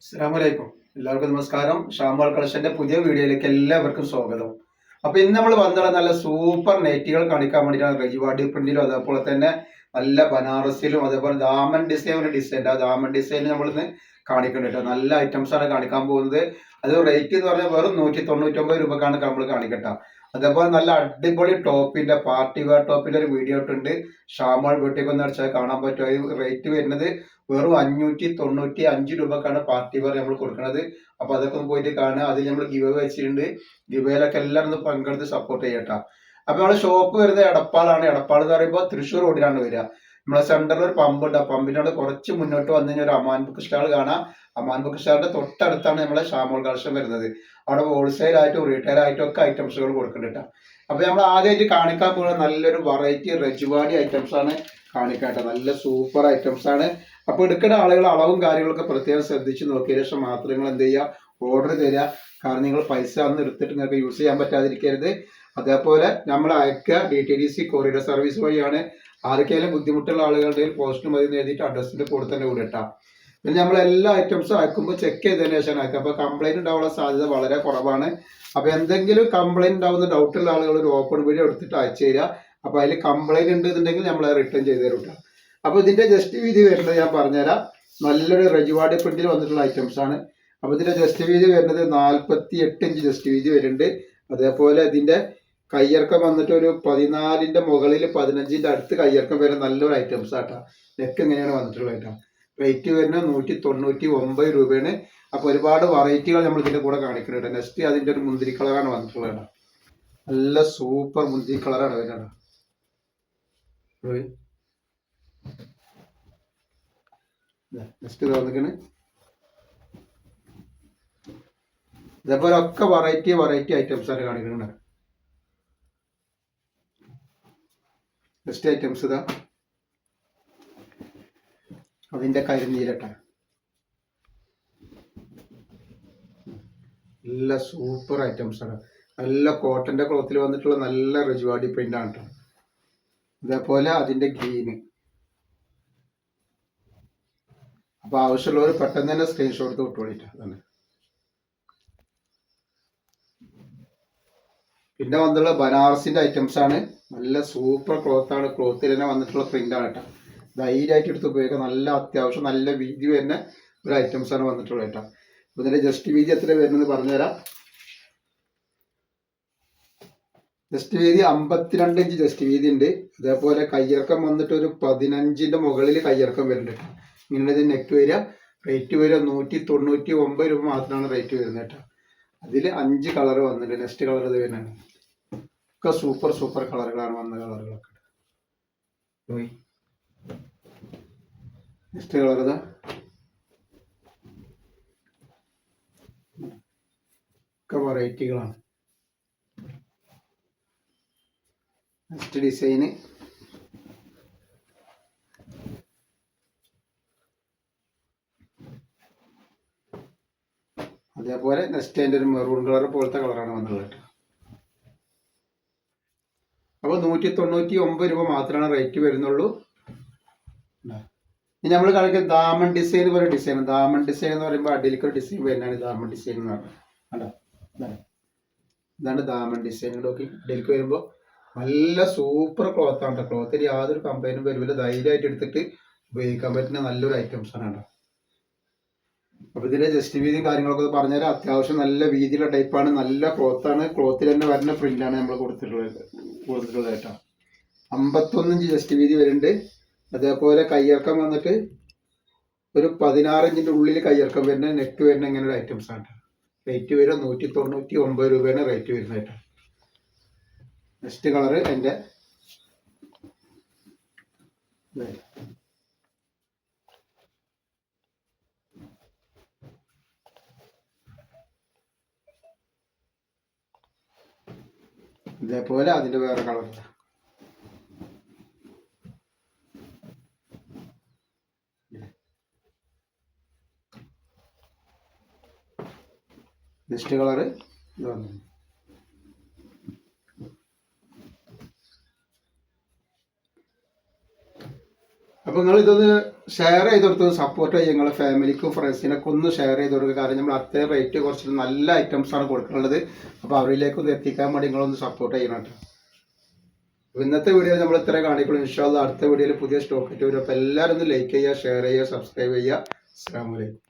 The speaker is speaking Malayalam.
അസ്സാമലൈക്കും എല്ലാവർക്കും നമസ്കാരം. ഷാമോൾ കളക്ഷന്റെ പുതിയ വീഡിയോയിലേക്ക് എല്ലാവർക്കും സ്വാഗതം. അപ്പൊ ഇന്ന് നമ്മൾ വന്നുള്ള നല്ല സൂപ്പർ നെറ്റുകൾ കാണിക്കാൻ വേണ്ടിയിട്ടാണ് റെജിവാഡി പ്രിന്റിലും അതേപോലെ തന്നെ നല്ല ബനാറസിലും അതേപോലെ ദാമൻ ഡിസൈൻ ഒരു ഡിസൈൻ ആ ദാമൻ ഡിസൈൻ നമ്മൾ ഇന്ന് കാണിക്കുന്നുണ്ട് നല്ല ഐറ്റംസ് ആണ് കാണിക്കാൻ പോകുന്നത്. അത് റേറ്റ് എന്ന് പറഞ്ഞാൽ വെറും നൂറ്റി തൊണ്ണൂറ്റൊമ്പത് രൂപക്കാണ് നമ്മൾ കാണിക്കട്ടെ. അതേപോലെ നല്ല അടിപൊളി ടോപ്പിന്റെ പാർട്ടി വെയർ ടോപ്പിന്റെ ഒരു വീഡിയോ ഇട്ടുണ്ട് ഷാമോൾ ബ്യൂട്ടിക്ക് ഒന്ന് അടിച്ചാൽ കാണാൻ പറ്റും. അത് റേറ്റ് വരുന്നത് വെറും അഞ്ഞൂറ്റി തൊണ്ണൂറ്റി അഞ്ച് രൂപക്കാണ് പാർട്ടി വെയർ നമ്മൾ കൊടുക്കുന്നത്. അപ്പൊ അതൊക്കെ ഒന്ന് പോയിട്ട് കാണുക. അതിൽ നമ്മൾ ഗിവ് വെച്ചിട്ടുണ്ട്. ഗിവയിലൊക്കെ എല്ലാവരും ഒന്ന് പങ്കെടുത്ത് സപ്പോർട്ട് ചെയ്യട്ടോ. അപ്പൊ നമ്മൾ ഷോപ്പ് വരുന്നത് എടപ്പാളാണ്. എടപ്പാൾ എന്ന് പറയുമ്പോൾ തൃശ്ശൂർ റോഡിലാണ് വരിക. നമ്മളെ സെന്ററിൽ ഒരു പമ്പ് ഉണ്ട്. ആ പമ്പിനോട് കുറച്ച് മുന്നോട്ട് വന്നു കഴിഞ്ഞാൽ ഒരു അമാൻ ബുക്ക് സ്റ്റാൾ കാണാം. അമാൻ ബുക്ക് സ്റ്റാളിന്റെ തൊട്ടടുത്താണ് നമ്മളെ ഷാമോൾ കളക്ഷൻ വരുന്നത്. അവിടെ ഹോൾസെയിൽ ആയിട്ടും റീറ്റെയിൽ ആയിട്ടും ഒക്കെ ഐറ്റംസുകൾ കൊടുക്കുന്നുണ്ട് അപ്പൊ നമ്മൾ ആദ്യമായിട്ട് കാണിക്കാൻ പോകുന്ന നല്ലൊരു വെറൈറ്റി റജുവാടി ഐറ്റംസ് ആണ് കാണിക്കാട്ടെ നല്ല സൂപ്പർ ഐറ്റംസ് ആണ്. അപ്പൊ എടുക്കുന്ന ആളുകൾ അളവും കാര്യങ്ങളൊക്കെ പ്രത്യേകം ശ്രദ്ധിച്ച് നോക്കിയ ശേഷം മാത്രം നിങ്ങൾ എന്ത് ചെയ്യുക? ഓർഡർ തരിക. കാരണം നിങ്ങൾ പൈസ അന്ന് എടുത്തിട്ട് നിങ്ങൾക്ക് യൂസ് ചെയ്യാൻ പറ്റാതിരിക്കരുത്. അതേപോലെ നമ്മൾ അയക്കുക D T D C courier service വഴിയാണ് ആർക്കെങ്കിലും ബുദ്ധിമുട്ടുള്ള ആളുകളുടെ പോസ്റ്റ് മതി എന്ന് എഴുതിയിട്ട് കൂടെ തന്നെ കൂടെ ഇട്ടാം പിന്നെ നമ്മൾ എല്ലാ ഐറ്റംസും അയക്കുമ്പോൾ ചെക്ക് ചെയ്തതിന് ശേഷം അയക്കുക. അപ്പോൾ കംപ്ലൈന്റ് ഉണ്ടാവാനുള്ള സാധ്യത വളരെ കുറവാണ്. അപ്പോൾ എന്തെങ്കിലും കംപ്ലൈന്റ് ഉണ്ടാവുന്ന ഡൗട്ടുള്ള ആളുകൾ ഒരു ഓപ്പൺ വീഡിയോ എടുത്തിട്ട് അയച്ചു തരിക. അപ്പോൾ അതിൽ കംപ്ലൈന്റ് ഉണ്ടെന്നുണ്ടെങ്കിൽ നമ്മൾ റിട്ടേൺ ചെയ്ത് തരും അപ്പൊ അപ്പോൾ ഇതിന്റെ ജസ്റ്റ് വീതി വരുന്നത് ഞാൻ പറഞ്ഞുതരാം. നല്ലൊരു റെജുവാടി പ്രിന്റിൽ വന്നിട്ടുള്ള ഐറ്റംസ് ആണ്. അപ്പോൾ ഇതിന്റെ ജസ്റ്റ് വീതി വരുന്നത് നാൽപ്പത്തി എട്ട് ഇഞ്ച് ജസ്റ്റ് വീതി വരുന്നുണ്ട്. അതേപോലെ ഇതിന്റെ കയ്യിറക്കം വന്നിട്ട് ഒരു പതിനാലിന്റെ മുകളിൽ പതിനഞ്ചിന്റെ അടുത്ത് കയ്യിറക്കം വരെ നല്ലൊരു ഐറ്റംസ് ആട്ടാ. നെക്ക് എങ്ങനെയാണ് വന്നിട്ടുള്ളത് കേട്ടോ. റേറ്റ് വരുന്നത് നൂറ്റി തൊണ്ണൂറ്റി ഒമ്പത് രൂപയാണ്. അപ്പോൾ ഒരുപാട് വെറൈറ്റികൾ നമ്മൾ ഇതിന്റെ കൂടെ കാണിക്കുന്നുണ്ട് നെക്സ്റ്റ് അതിന്റെ ഒരു മുന്തിരി കളറാണ് വന്നിട്ടുള്ളത് നല്ല സൂപ്പർ മുന്തിരി കളറാണ് വരുന്നത് നെക്സ്റ്റ് ഇതേപോലെ ഒക്കെ വെറൈറ്റി വെറൈറ്റി ആണ് കാണിക്കുന്നുണ്ട് നെക്സ്റ്റ് ഐറ്റംസ് ഇതാ. അതിന്റെ കരിനീരട്ട നല്ല സൂപ്പർ ഐറ്റംസ് ആണ്. നല്ല കോട്ടന്റെ ക്ലോത്തിൽ വന്നിട്ടുള്ള നല്ല റിജുവാടി പ്രിന്റാണ് കേട്ടോ ഇതേപോലെ അതിന്റെ ഗ്രീന് അപ്പൊ ആവശ്യമുള്ളവർ പെട്ടെന്ന് തന്നെ സ്ക്രീൻഷോട്ട് വിട്ടോളിട്ട് അതാണ്. പിന്നെ വന്നുള്ള ബനാറസിന്റെ ഐറ്റംസ് ആണ്. നല്ല സൂപ്പർ ക്ലോത്ത് ആണ്. ക്ലോത്തിൽ തന്നെ വന്നിട്ടുള്ള പ്രിന്റ് ആണ് കേട്ടോ ധൈര്യമായിട്ട് എടുത്ത് ഉപയോഗിക്കാം നല്ല അത്യാവശ്യം നല്ല വീതി വരുന്ന ഒരു ആണ് വന്നിട്ടുള്ളത് കേട്ടോ അപ്പം ഇതിന്റെ ജസ്റ്റ് വീതി എത്ര വരുന്നത് പറഞ്ഞുതരാം. ജസ്റ്റ് വീതി അമ്പത്തിരണ്ട് ഇഞ്ച് ജസ്റ്റ് വീതി ഉണ്ട്. അതേപോലെ കയ്യിറക്കം വന്നിട്ട് ഒരു പതിനഞ്ചിന്റെ മുകളിൽ കയ്യിറക്കം വരുന്നുണ്ട് ഇങ്ങനെ ഇത് നെക്ക് വരിക. റേറ്റ് വരിക നൂറ്റി തൊണ്ണൂറ്റി ഒമ്പത് രൂപ മാത്രമാണ് റേറ്റ് വരുന്നത് കേട്ടോ അതിൽ അഞ്ച് കളർ വന്നിട്ടുണ്ട്. നെക്സ്റ്റ് കളർ ഇത് വരുന്നതാണ്? ഒക്കെ സൂപ്പർ സൂപ്പർ കളറുകളാണ് വന്ന കളറുകളൊക്കെ പോയി. നെക്സ്റ്റ് കളർ ഇതാ ഒക്കെ വെറൈറ്റികളാണ് നെക്സ്റ്റ് ഡിസൈന് അതേപോലെ നെക്സ്റ്റ് അതിന്റെ ഒരു മെറൂൺ കളർ പോലത്തെ കളറാണ് വന്നത് കേട്ടോ. അപ്പോൾ നൂറ്റി തൊണ്ണൂറ്റി ഒമ്പത് രൂപ മാത്രമാണ് റേറ്റ് വരുന്നുള്ളൂ. ഇനി നമ്മൾ കളിക്കുന്ന ദാമൻ ഡിസൈൻ പോലെ ഡിസൈൻ ദാമൻ ഡിസൈൻ എന്ന് പറയുമ്പോൾ അടിയിലേക്ക് ഒരു ഡിസൈൻ വരുന്നതാണ് ദാമൻ ഡിസൈൻ എന്ന് കണ്ടോ? ഇതാണ്. ദാമൻ ഡിസൈൻ നോക്കി. അടിയിലേക്ക് വരുമ്പോൾ നല്ല സൂപ്പർ ക്ലോത്ത് ആണ് ക്ലോത്തിൽ യാതൊരു കമ്പനിയും വരുമില്ല ധൈര്യമായിട്ട് എടുത്തിട്ട് ഉപയോഗിക്കാൻ പറ്റുന്ന നല്ലൊരു ഐറ്റംസ് ആണ് കേട്ടോ അപ്പൊ ഇതിന്റെ ജസ്റ്റ് വീതിയും കാര്യങ്ങളൊക്കെ പറഞ്ഞാൽ അത്യാവശ്യം നല്ല വീതിയുള്ള ടൈപ്പാണ് നല്ല ക്ലോത്താണ് ക്ലോത്തിൽ തന്നെ വരുന്ന പ്രിന്റാണ് നമ്മൾ കൊടുത്തിട്ടുള്ളത്. കൊടുത്തിട്ടുള്ളത് കേട്ടോ അമ്പത്തൊന്നിഞ്ച് ജസ്റ്റ് വീതി വരുന്നുണ്ട്. അതേപോലെ കയ്യിറക്കം വന്നിട്ട് ഒരു പതിനാറ് ഇഞ്ചിന്റെ ഉള്ളിൽ കയ്യിറക്കം വരുന്ന നെക്ക് വരുന്ന ഇങ്ങനെ ഒരു ഐറ്റംസ് ആണ്. റേറ്റ് വരിക നൂറ്റി തൊണ്ണൂറ്റി ഒമ്പത് രൂപയാണ് റേറ്റ് വരുന്നത് കേട്ടോ. നെക്സ്റ്റ് കളറ് എന്റെ ഇതേപോലെ അതിന്റെ വേറെ കളർ നെക്സ്റ്റ് കളറ് ഇത് വന്നു അപ്പോൾ നിങ്ങൾ ഇതൊന്ന് ഷെയർ ചെയ്ത് കൊടുത്ത് സപ്പോർട്ട് ചെയ്യുക നിങ്ങളെ ഫാമിലിക്കും ഫ്രണ്ട്സിനൊക്കെ ഒന്ന് ഷെയർ ചെയ്ത് കൊടുക്കുക കാരണം നമ്മൾ അത്രയും റേറ്റ് കുറച്ച് നല്ല ഐറ്റംസ് ആണ് കൊടുക്കുന്നത് അപ്പോൾ അവരിലേക്ക് ഒന്ന് എത്തിക്കാൻ വേണ്ടി നിങ്ങളൊന്ന് സപ്പോർട്ട് ചെയ്യണം കേട്ടോ. ഇന്നത്തെ വീഡിയോ നമ്മൾ ഇത്ര കാണിക്കുള്ളൂ. ഇൻഷാല്ല അടുത്ത വീഡിയോയിൽ പുതിയ സ്റ്റോക്ക് ഇട്ട് വരും. അപ്പോൾ എല്ലാവരും ഒന്ന് ലൈക്ക് ചെയ്യുക ഷെയർ ചെയ്യുക സബ്സ്ക്രൈബ് ചെയ്യുക. അസ്സാം വലൈക്കും